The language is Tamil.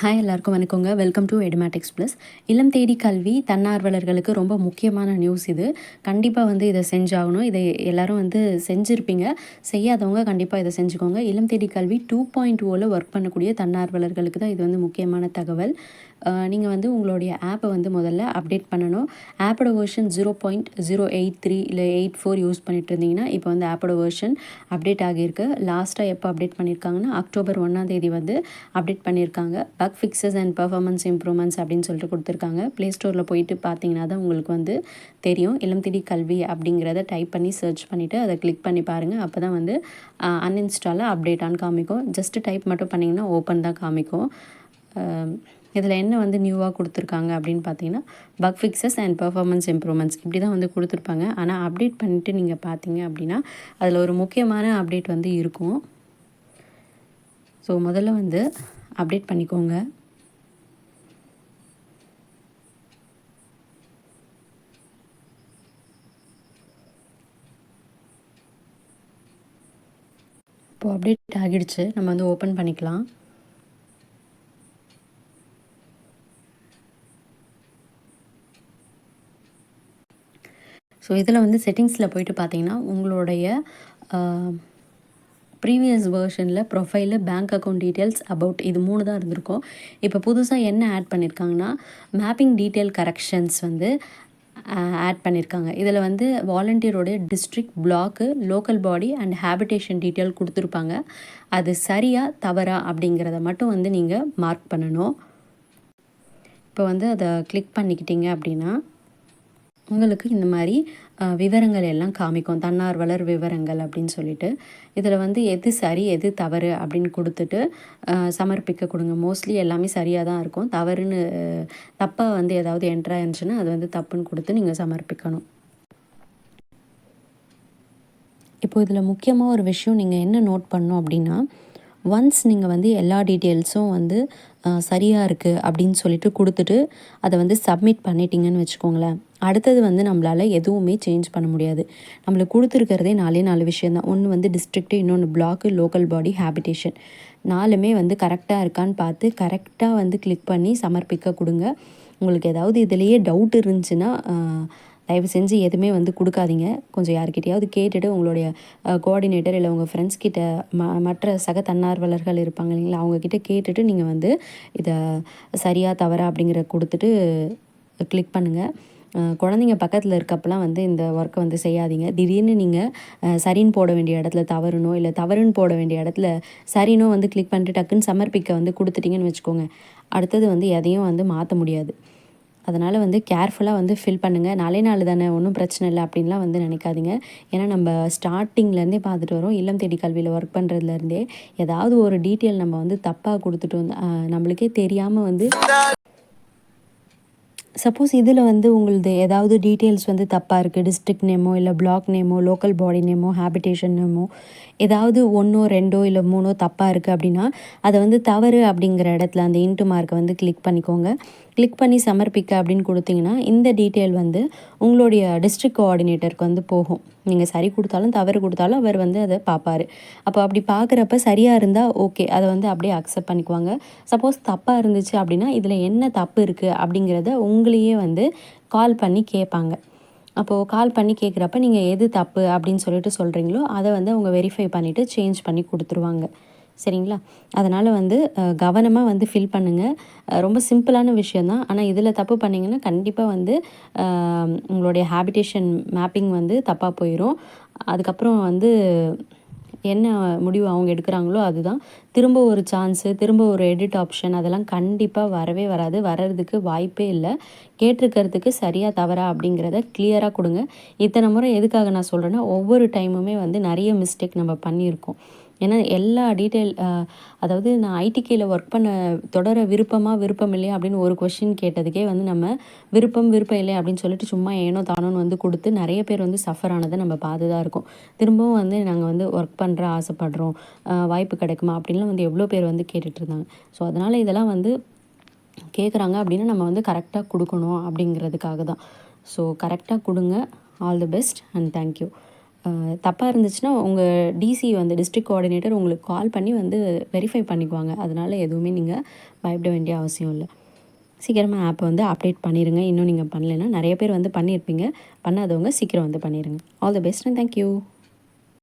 ஹாய் எல்லாருக்கும் வணக்கங்க. வெல்கம் டு எடுமேட்டிக்ஸ் ப்ளஸ் இளம் தேடி கல்வி தன்னார்வலர்களுக்கு ரொம்ப முக்கியமான நியூஸ் இது. கண்டிப்பாக வந்து இதை செஞ்சாகணும். இதை எல்லோரும் வந்து செஞ்சுருப்பீங்க. செய்யாதவங்க கண்டிப்பாக இதை செஞ்சுக்கோங்க. இளம் தேடி கல்வி டூ பாயிண்ட் ஓவில் ஒர்க் பண்ணக்கூடிய தன்னார்வலர்களுக்கு தான் இது வந்து முக்கியமான தகவல். நீங்கள் வந்து உங்களுடைய ஆப்பை வந்து முதல்ல அப்டேட் பண்ணணும். ஆப்போட version zero point zero eight three இல்லை எயிட் ஃபோர் யூஸ் பண்ணிட்டு இருந்தீங்கன்னா இப்போ வந்து ஆப்போட வேர்ஷன் அப்டேட் ஆகியிருக்கு. லாஸ்ட்டாக எப்போ அப்டேட் பண்ணியிருக்காங்கன்னா அக்டோபர் ஒன்றாம் தேதி வந்து அப்டேட் பண்ணியிருக்காங்க. Bug fixes and performance improvements அப்படின்னு சொல்லிட்டு கொடுத்துருக்காங்க. ப்ளே ஸ்டோரில் போயிட்டு பார்த்தீங்கன்னா தான் உங்களுக்கு வந்து தெரியும். இளம் தேடி கல்வி அப்படிங்கிறத டைப் பண்ணி சர்ச் பண்ணிவிட்டு அதை கிளிக் பண்ணி பாருங்கள் அப்போ தான் வந்து அன்இன்ஸ்டாலாக அப்டேட்டான்னு காமிக்கும். ஜஸ்ட்டு டைப் மட்டும் பண்ணிங்கன்னா ஓப்பன் தான் காமிக்கும். இதில் என்ன வந்து நியூவாக கொடுத்துருக்காங்க அப்படின்னு பார்த்தீங்கன்னா bug fixes and performance improvements இப்படி தான் வந்து கொடுத்துருப்பாங்க. ஆனால் அப்டேட் பண்ணிட்டு நீங்கள் பார்த்தீங்க அப்படின்னா அதில் ஒரு முக்கியமான அப்டேட் வந்து இருக்கும். ஸோ முதல்ல வந்து அப்டேட் பண்ணிக்கோங்க. இப்போது அப்டேட் ஆகிடுச்சு. நம்ம வந்து ஓப்பன் பண்ணிக்கலாம். ஸோ இதில் வந்து செட்டிங்ஸில் போயிட்டு பார்த்தீங்கன்னா உங்களுடைய previous வேர்ஷனில் profile bank account details about இது மூணு தான் இருந்திருக்கும். இப்போ புதுசாக என்ன ஆட் பண்ணியிருக்காங்கன்னா மேப்பிங் டீட்டெயில் கரெக்ஷன்ஸ் வந்து ஆட் பண்ணியிருக்காங்க இதில் வந்து வாலண்டியரோடைய district block local body and habitation detail கொடுத்துருப்பாங்க. அது சரியாக தவறா அப்படிங்கிறத மட்டும் வந்து நீங்கள் மார்க் பண்ணணும். இப்போ வந்து அதை கிளிக் பண்ணிக்கிட்டீங்க அப்படின்னா உங்களுக்கு இந்த மாதிரி விவரங்கள் எல்லாம் காமிக்கும். தன்னார்வலர் விவரங்கள் அப்படின்னு சொல்லிட்டு. இதில் வந்து எது சரி எது தவறு அப்படின்னு கொடுத்துட்டு சமர்ப்பிக்க கொடுங்க. மோஸ்ட்லி எல்லாமே சரியாக தான் இருக்கும். தவறுன்னு தப்பாக வந்து ஏதாவது என்ட்ராக இருந்துச்சுன்னா அது வந்து தப்புன்னு கொடுத்து நீங்கள் சமர்ப்பிக்கணும். இப்போ இதில் முக்கியமாக ஒரு விஷயம் நீங்கள் என்ன நோட் பண்ணணும் அப்படின்னா ஒன்ஸ் நீங்கள் வந்து எல்லா டீட்டெயில்ஸும் வந்து சரியாக இருக்குது அப்படின்னு சொல்லிட்டு கொடுத்துட்டு அதை வந்து சப்மிட் பண்ணிட்டீங்கன்னு வச்சுக்கோங்களேன். அடுத்தது வந்து நம்மளால் எதுவுமே சேஞ்ச் பண்ண முடியாது. நம்மளுக்கு கொடுத்துருக்கிறதே நாலே நாலு விஷயந்தான் ஒன்று வந்து டிஸ்ட்ரிக்ட்டு இன்னொன்று பிளாக்கு லோக்கல் பாடி ஹேபிடேஷன் நாலுமே வந்து கரெக்டாக இருக்கான்னு பார்த்து கரெக்டாக வந்து கிளிக் பண்ணி சமர்ப்பிக்க கொடுங்க. உங்களுக்கு ஏதாவது இதுலேயே டவுட் இருந்துச்சுன்னா தயவு செஞ்சு எதுவுமே வந்து கொடுக்காதீங்க. கொஞ்சம் யார்கிட்டையாவது கேட்டுட்டு உங்களுடைய கோஆர்டினேட்டர் இல்லை உங்கள் ஃப்ரெண்ட்ஸ் கிட்ட ம மற்ற சக தன்னார்வலர்கள் இருப்பாங்க இல்லைங்களா? அவங்கக்கிட்ட கேட்டுட்டு நீங்கள் வந்து இதை சரியாக தவறா அப்படிங்கிற கொடுத்துட்டு கிளிக் பண்ணுங்கள் குழந்தைங்க பக்கத்தில் இருக்கப்பெல்லாம் வந்து இந்த ஒர்க்கை வந்து செய்யாதீங்க. திடீர்னு நீங்கள் சரின்னு போட வேண்டிய இடத்துல தவறுனோ இல்லை தவறுன்னு போட வேண்டிய இடத்துல சரினோ வந்து கிளிக் பண்ணிட்டு டக்குன்னு சமர்ப்பிக்க வந்து கொடுத்துட்டிங்கன்னு வச்சுக்கோங்க. அடுத்தது வந்து எதையும் வந்து மாற்ற முடியாது. அதனால் வந்து கேர்ஃபுல்லாக வந்து ஃபில் பண்ணுங்கள் நாளே நாள் தானே ஒன்றும் பிரச்சனை இல்லை அப்படின்லாம் வந்து நினைக்காதீங்க. ஏன்னா நம்ம ஸ்டார்டிங்லேருந்தே பார்த்துட்டு வரோம். இல்லம் தேடி கல்வியில் ஒர்க் பண்ணுறதுலேருந்தே ஏதாவது ஒரு டீட்டெயில் நம்ம வந்து தப்பாக கொடுத்துட்டு வந்து நம்மளுக்கே தெரியாமல் வந்து சப்போஸ் இதில் வந்து உங்களது ஏதாவது டீட்டெயில்ஸ் வந்து தப்பாக இருக்குது டிஸ்ட்ரிக்ட் நேமோ இல்லை பிளாக் நேமோ லோக்கல் பாடி நேமோ ஹேபிடேஷன் நேமோ ஏதாவது ஒன்றோ ரெண்டோ இல்லை மூணோ தப்பாக இருக்குது அப்படின்னா அதை வந்து தவறு அப்படிங்கிற இடத்துல அந்த இன்ட்டு மார்க்கை வந்து கிளிக் பண்ணிக்கோங்க. கிளிக் பண்ணி சமர்ப்பிக்க அப்படின்னு கொடுத்தீங்கன்னா இந்த டீட்டெயில் வந்து உங்களுடைய டிஸ்ட்ரிக்ட் கோஆர்டினேட்டருக்கு வந்து போகும். நீங்கள் சரி கொடுத்தாலும் தவறு கொடுத்தாலும் அவர் வந்து அதை பார்ப்பார். அப்போ அப்படி பார்க்குறப்ப சரியாக இருந்தால் ஓகே அதை வந்து அப்படியே அக்செப்ட் பண்ணிக்குவாங்க. சப்போஸ் தப்பாக இருந்துச்சு அப்படின்னா இதில் என்ன தப்பு இருக்குது அப்படிங்கிறத உங்களையே வந்து கால் பண்ணி கேட்பாங்க. அப்போது கால் பண்ணி கேட்குறப்ப நீங்கள் எது தப்பு அப்படின்னு சொல்லிட்டு சொல்கிறீங்களோ அதை வந்து அவங்க வெரிஃபை பண்ணிவிட்டு சேஞ்ச் பண்ணி கொடுத்துருவாங்க. சரிங்களா? அதனால் வந்து கவனமாக வந்து ஃபில் பண்ணுங்கள் ரொம்ப சிம்பிளான விஷயந்தான் ஆனால் இதில் தப்பு பண்ணிங்கன்னா கண்டிப்பாக வந்து உங்களுடைய ஹேபிடேஷன் மேப்பிங் வந்து தப்பாக போயிடும் அதுக்கப்புறம் வந்து என்ன முடிவு அவங்க எடுக்கிறாங்களோ அதுதான். திரும்ப ஒரு சான்ஸு திரும்ப ஒரு எடிட் ஆப்ஷன் அதெல்லாம் கண்டிப்பாக வரவே வராது. வர்றதுக்கு வாய்ப்பே இல்லை. கேட்டிருக்கிறதுக்கு சரியாக தவறா அப்படிங்கிறத கிளியராக கொடுங்க. இத்தனை முறை எதுக்காக நான் சொல்கிறேன்னா ஒவ்வொரு டைமுமே வந்து நிறைய மிஸ்டேக் நம்ம பண்ணியிருக்கோம். ஏன்னா எல்லா டீட்டெயில் அதாவது நான் ஐடிகேயில் ஒர்க் பண்ண தொடர விருப்பமாக விருப்பம் இல்லையா அப்படின்னு ஒரு கொஷின் கேட்டதுக்கே வந்து நம்ம விருப்பம் விருப்பம் இல்லை அப்படின்னு சொல்லிட்டு சும்மா ஏனோ தானோன்னு வந்து கொடுத்து நிறைய பேர் வந்து சஃபர் ஆனதை நம்ம பார்த்து தான் இருக்கோம். திரும்பவும் வந்து நாங்கள் வந்து ஒர்க் பண்ணுற ஆசைப்படுறோம் வாய்ப்பு கிடைக்குமா அப்படின்லாம் வந்து எவ்வளோ பேர் வந்து கேட்டுட்ருந்தாங்க ஸோ அதனால் இதெல்லாம் வந்து கேட்குறாங்க அப்படின்னா நம்ம வந்து கரெக்டாக கொடுக்கணும் அப்படிங்கிறதுக்காக தான் ஸோ கரெக்டாக கொடுங்க. All the best and thank you தப்பாக இருந்துச்சுன்னா உங்கள் டிசி வந்து டிஸ்ட்ரிக்ட் கோஆர்டினேட்டர் உங்களுக்கு கால் பண்ணி வந்து வெரிஃபை பண்ணிக்குவாங்க. அதனால் எதுவுமே நீங்கள் பயப்பட வேண்டிய அவசியம் இல்லை. சீக்கிரமாக ஆப்பை வந்து அப்டேட் பண்ணிடுங்க இன்னும் நீங்கள் பண்ணலைன்னா நிறைய பேர் வந்து பண்ணியிருப்பீங்க பண்ணாதவங்க சீக்கிரம் வந்து பண்ணிடுங்க all the best and thank you